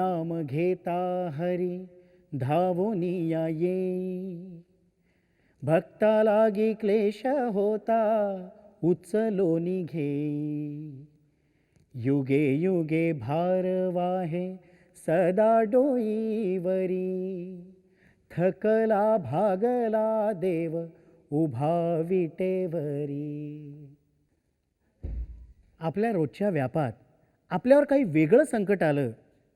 नाम घेता हरी धावोनी ये भक्ता लागी क्लेश होता उचलोनी घे युगे युगे भार वाहे सदा डोईवरी। थकला भागला देव उभा विटेवरी। आपल्या रोजच्या व्यापात आपल्यावर काही वेगळं संकट आलं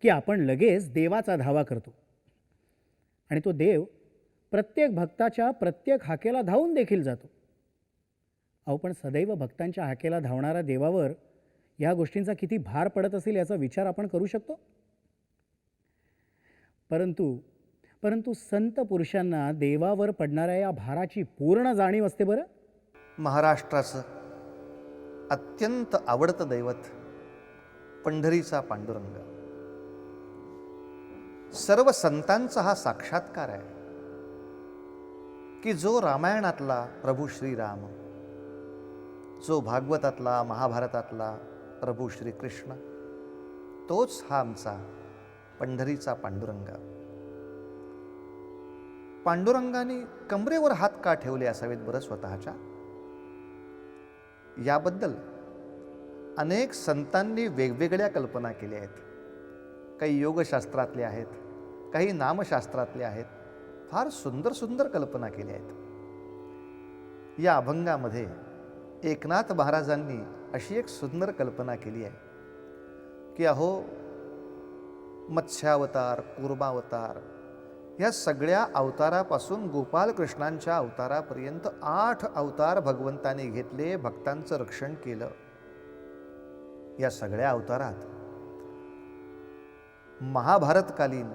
की आपण लगेच देवाचा धावा करतो. आणि तो देव प्रत्येक भक्ताच्या प्रत्येक हाकेला धावून देखील जातो. अहो पण सदैव भक्तांच्या हाकेला धावणाऱ्या देवावर ह्या गोष्टींचा किती भार पडत असेल याचा विचार आपण करू शकतो? परंतु परंतु संत पुरुषांना देवावर पडणाऱ्या या भाराची पूर्ण जाणीव असते बरं? महाराष्ट्राचं अत्यंत आवडतं दैवत पंढरीचा पांडुरंग. सर्व संतांचा हा साक्षात्कार आहे. की जो रामायणातला प्रभू श्रीराम जो भागवतातला महाभारतातला प्रभू श्रीकृष्ण तोच हा आमचा पंढरीचा पांडुरंग. पांडुरंगाने कमरेवर हात का ठेवले असावेत बरं स्वतःच्या? याबद्दल अनेक संतांनी वेगवेगळ्या कल्पना केल्या आहेत. काही योगशास्त्रातले आहेत काही नामशास्त्रातले आहेत. फार सुंदर सुंदर कल्पना केल्या आहेत. या अभंगामध्ये एकनाथ महाराजांनी अशी एक सुंदर कल्पना केली आहे की अहो मत्स्यावतार कुर्मावतार या सगळ्या अवतारापासून गोपालकृष्णांच्या अवतारापर्यंत आठ अवतार भगवंताने घेतले भक्तांचं रक्षण केलं. या सगळ्या अवतारात महाभारतकालीन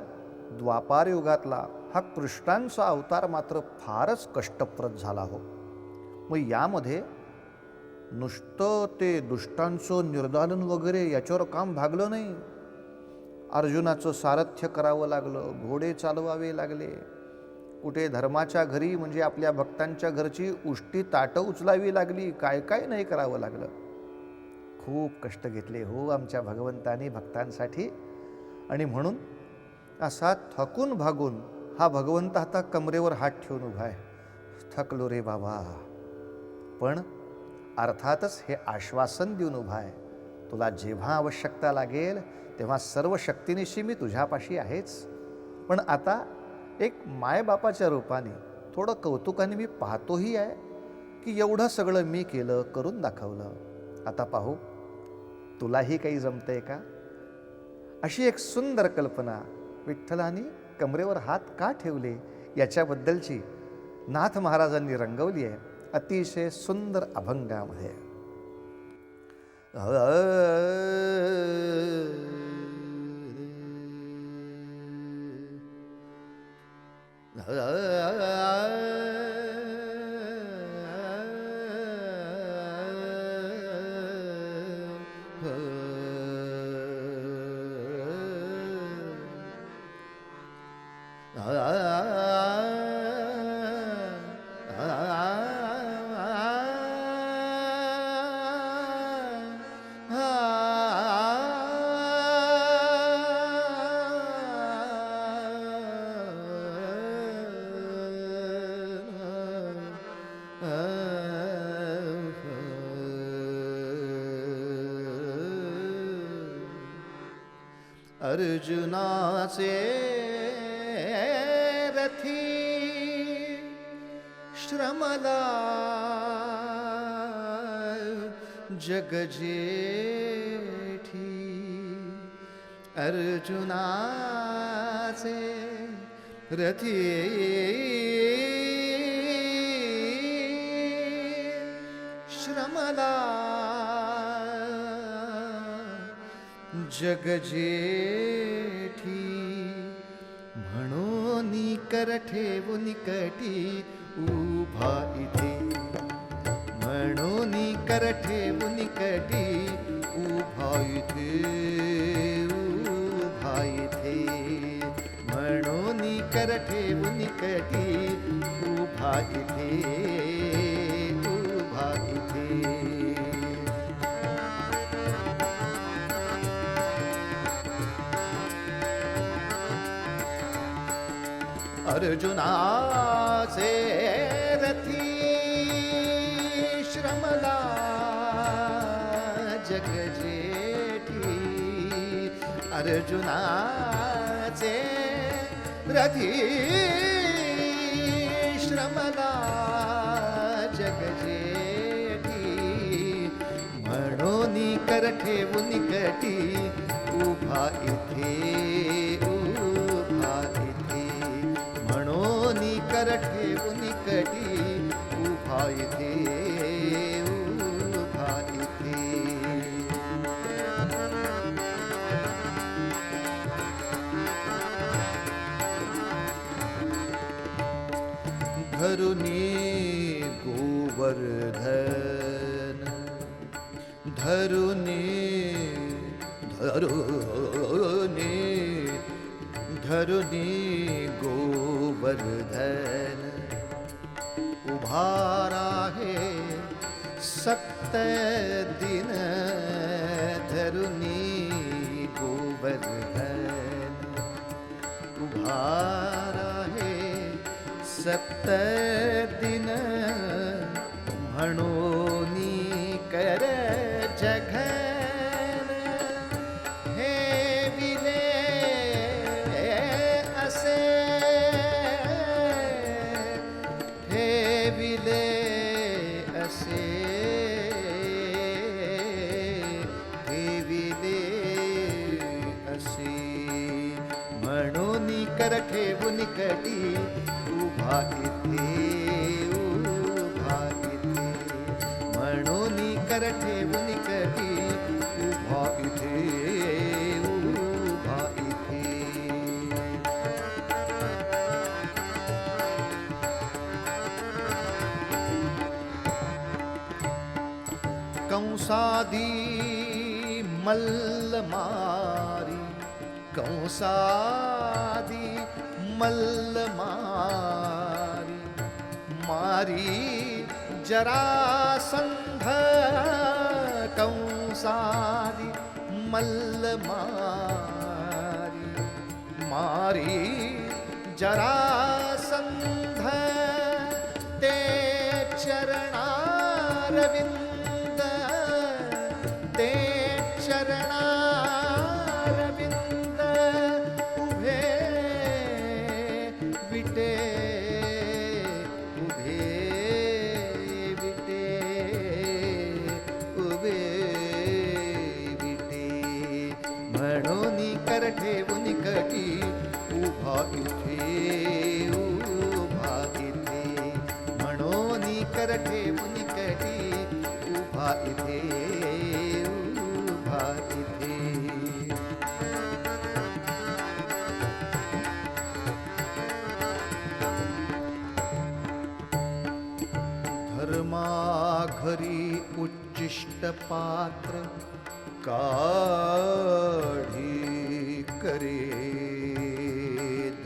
द्वापार युगातला हा कृष्णांचा अवतार मात्र फारच कष्टप्रद झाला हो. मग यामध्ये नुसतं ते दुष्टांचं निर्दालन वगैरे याच्यावर काम भागलं नाही. अर्जुनाचं सारथ्य करावं लागलं घोडे चालवावे लागले. कुठे धर्माच्या घरी म्हणजे आपल्या भक्तांच्या घरची उष्टी ताटं उचलावी लागली काय काय नाही करावं लागलं. खूप कष्ट घेतले हो आमच्या भगवंतानी भक्तांसाठी. आणि म्हणून असा थकून भागून हा भगवंत आता कमरेवर हात ठेवून उभा आहे. थकलो रे बाबा. पण अर्थातच हे आश्वासन देऊन उभा आहे. तुला जेव्हा आवश्यकता लागेल तेव्हा सर्व शक्तीनिशी मी तुझ्यापाशी आहेच. पण आता एक मायबापाच्या रूपाने थोडं कौतुकाने मी पाहतोही आहे की एवढं सगळं मी केलं करून दाखवलं. आता पाहू. तुलाही काही जमतंय का? अशी एक सुंदर कल्पना विठ्ठलाने कमरेवर हात का ठेवले? याच्याबद्दलची नाथ महाराजांनी रंगवली आहे. अतिशय सुंदर अभंगामध्ये. अर्जुनाचे रथी श्रमला जगजेठी अर्जुनाचे रथी जगजेठी म्हणून कर ठेवून कटी उभा इथे. म्हणून कर ठेवून कटी उभा इथे उभा इथे. म्हणून कर ठेवून कटी उभा इथे. अर्जुनाचे रथी श्रमला जग जेठी अर्जुनाचे रथी श्रमला जग जेठी म्हणून कर ठेवून कटी उभा इथे अंतर ठेवून कटी उभा इथे उभा इथे धरुनी गोवर्धन धरुनी धरुनी धरुनी गोवर्धन। उभारा है सप्त दिन धरुनी गोवर्धन। उभारा हे सप्त दिन म्हणून अंतर ठेवून कटी उभा इथे उभा इथे म्हणून कर ठेवून कटी उभा इथे उभा इथे कंसादी मल्ल मारी कंसादी મલ્લ મારી મારી જરાસંધ કંસારી મલ્લ મારી મારી જરા उभा इथे उभा धर्माघरी उच्चिष्ट पात्र काढी करे.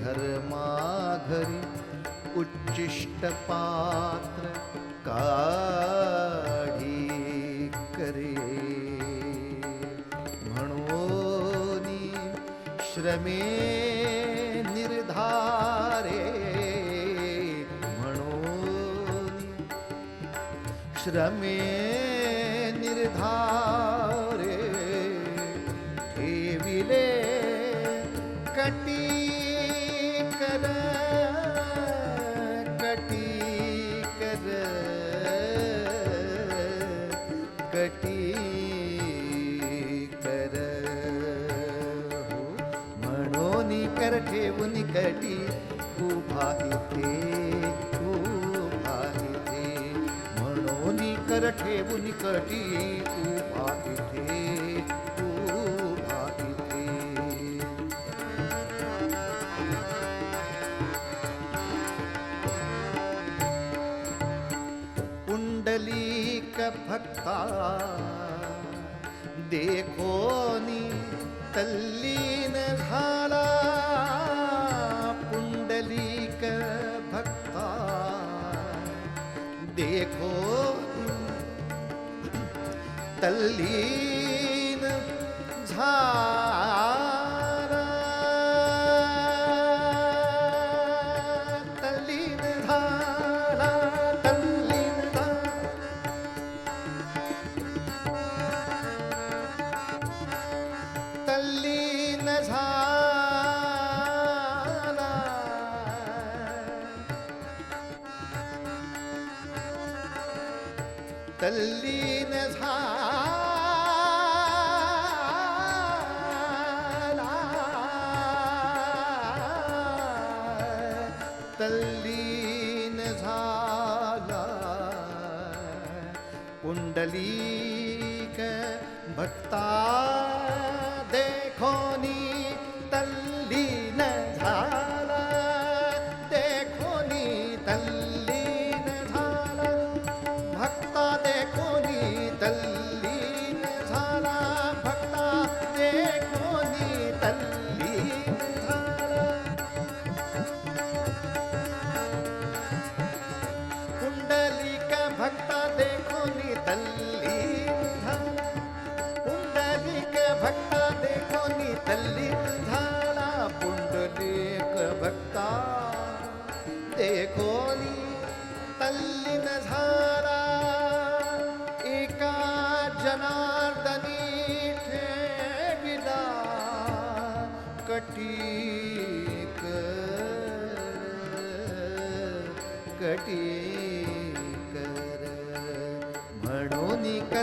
धर्माघरी उच्चिष्ट पात्र का रमे निर्धारे। देखोनी तल्लीन झाला पुंडलिक भक्ता। देखो तल्लीन तल्लीन झाला तल्लीन झाला पुंडलीक भक्ता देखोनी धन तल्लीन झाला पुंडलिक भक्ता देखोनी तल्लीन झाला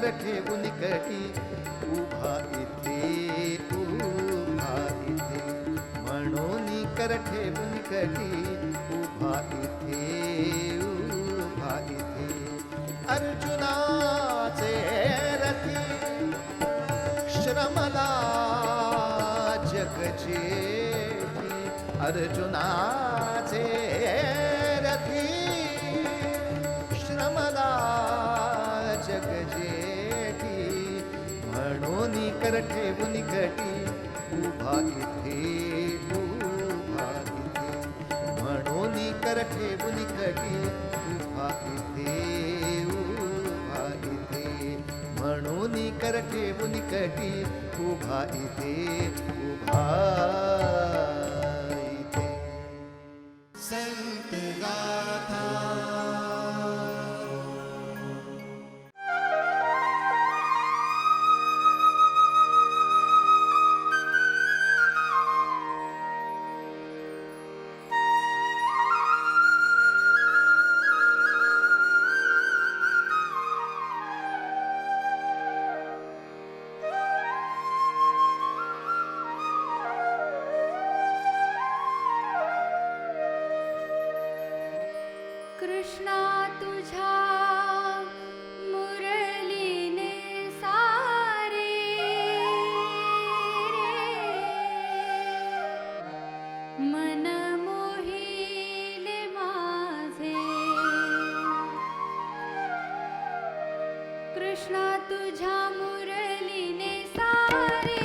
म्हणून ठेवून कटी उभा इथे उभा इथे। म्हणून कर ठेवून कटी उभा इथे उभा इथे। अर्जुनाचे रथी श्रमला जगचे अर्जुना कर ठेवून घटी उभा इथे उभा इथे. म्हणून कर ठेवून घटी उभा इथे उभा इथे. म्हणून कर ठेवून घटी उभा इथे उभा कृष्णा तुझ्या मुरलीने सारे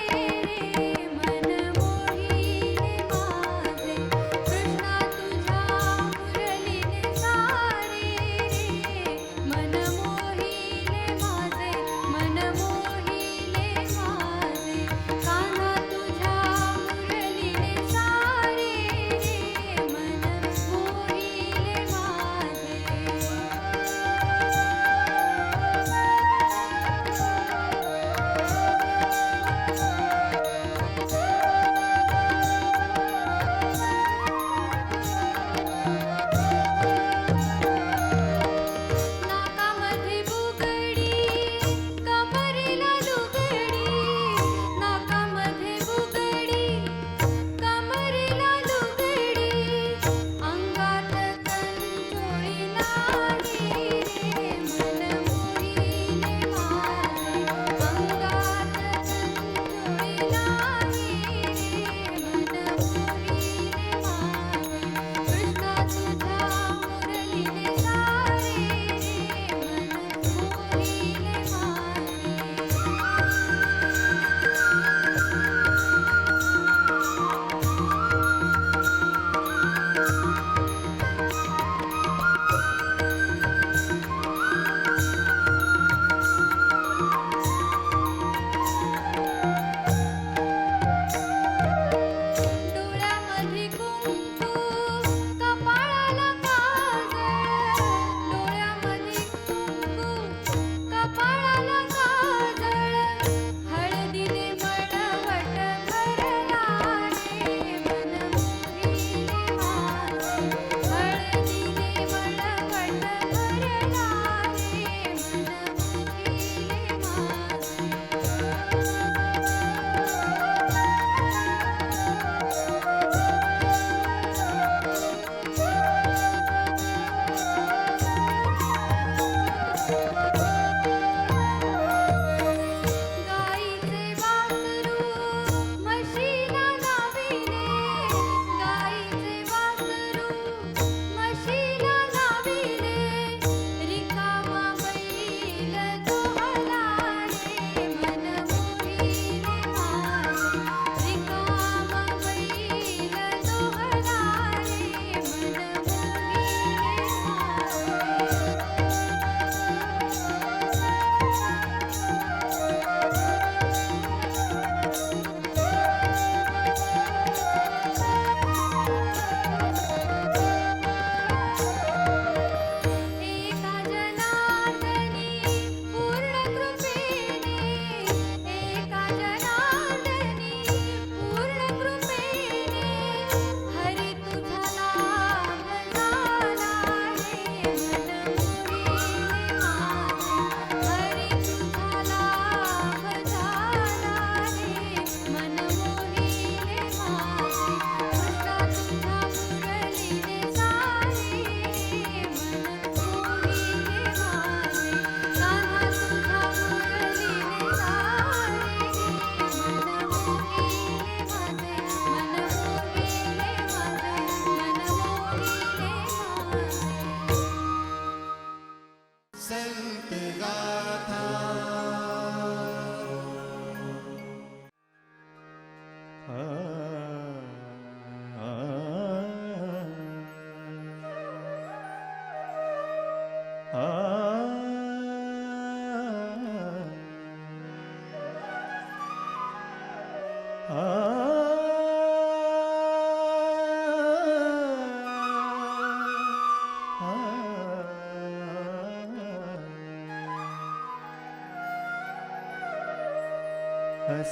때가 다.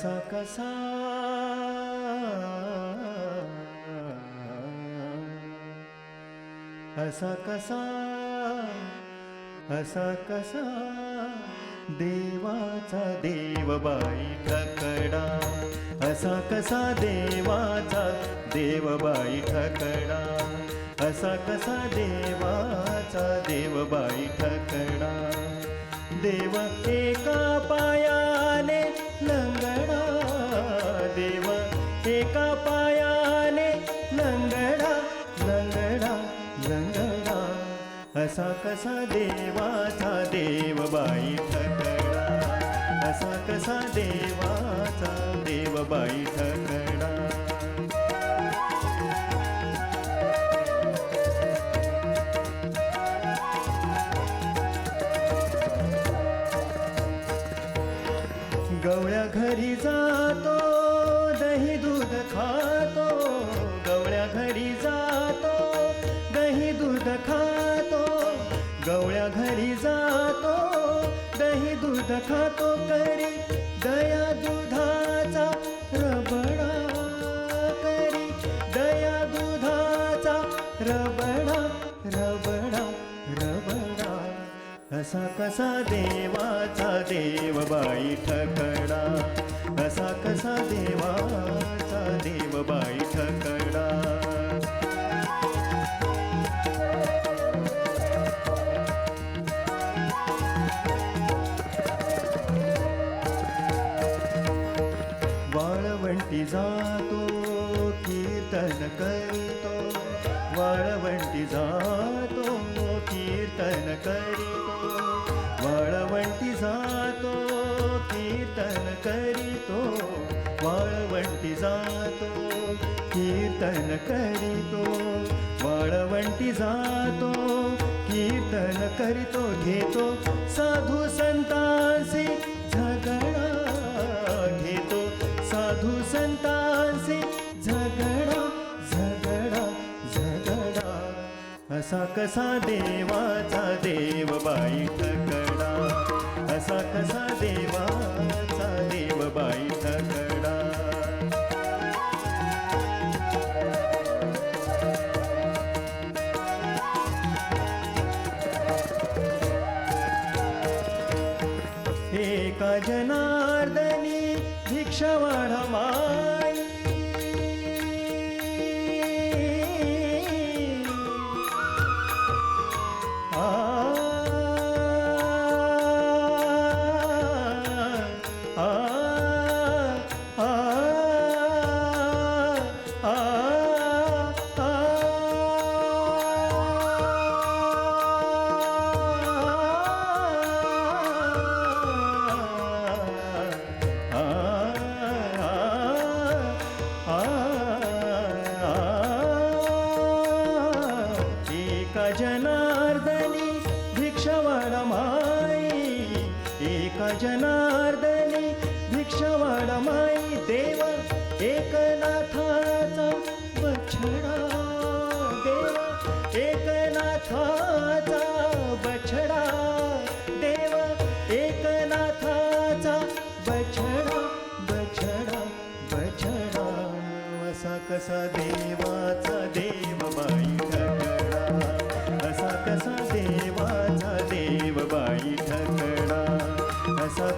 कसा कसा? असा कसा? असा कसा? देवाचा देव बाई ठकडा असा कसा देवाचा देव बाई ठकडा असा कसा देवाचा देव बाई ठकडा देव एका पायाने लंगडा असा कसा देवाचा देव बाई ठकडा असा कसा देवाचा देव बाई ठकडा गवळ्या घरी जातो दही दूध खा दूध खातो करी दया दुधाचा रबडा करी. दया दुधाचा रबडा रबडा रबडा. असा कसा देवाचा देव बाई ठकडा. असा कसा देवाचा देव बाई ठकडा. वाळवंटी जातो कीर्तन करतो. वाळवंटी जातो कीर्तन करीतो. वाळवंटी जातो कीर्तन करीतो. वाळवंटी जातो कीर्तन करीतो. वाळवंटी जातो कीर्तन करीतो. घेतो साधू संतांशी कसा कसा देवाचा देव बाई?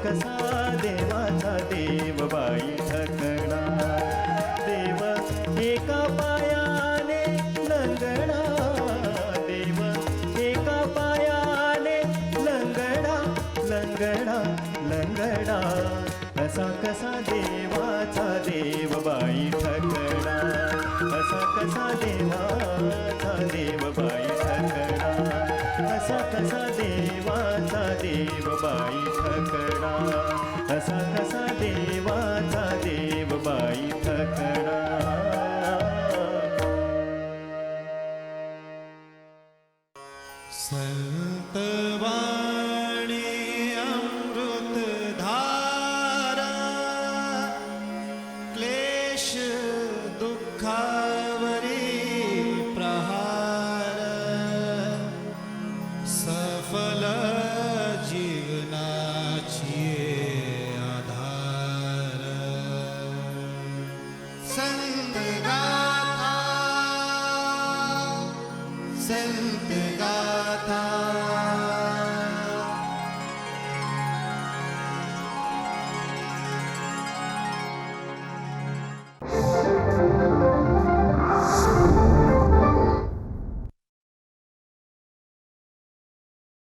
कसा देवाचा देव बाई थकणार देव एका पायाने लंगणा देव एका पायाने लंगडा लंगडा लंगडा कसा कसा देवाचा देव बाई ठगडा कसा कसा देवाचा देव बाई ठगडा कसा कसा देवाचा देव बाई ಕಸ ಕಸ ದೇವಾ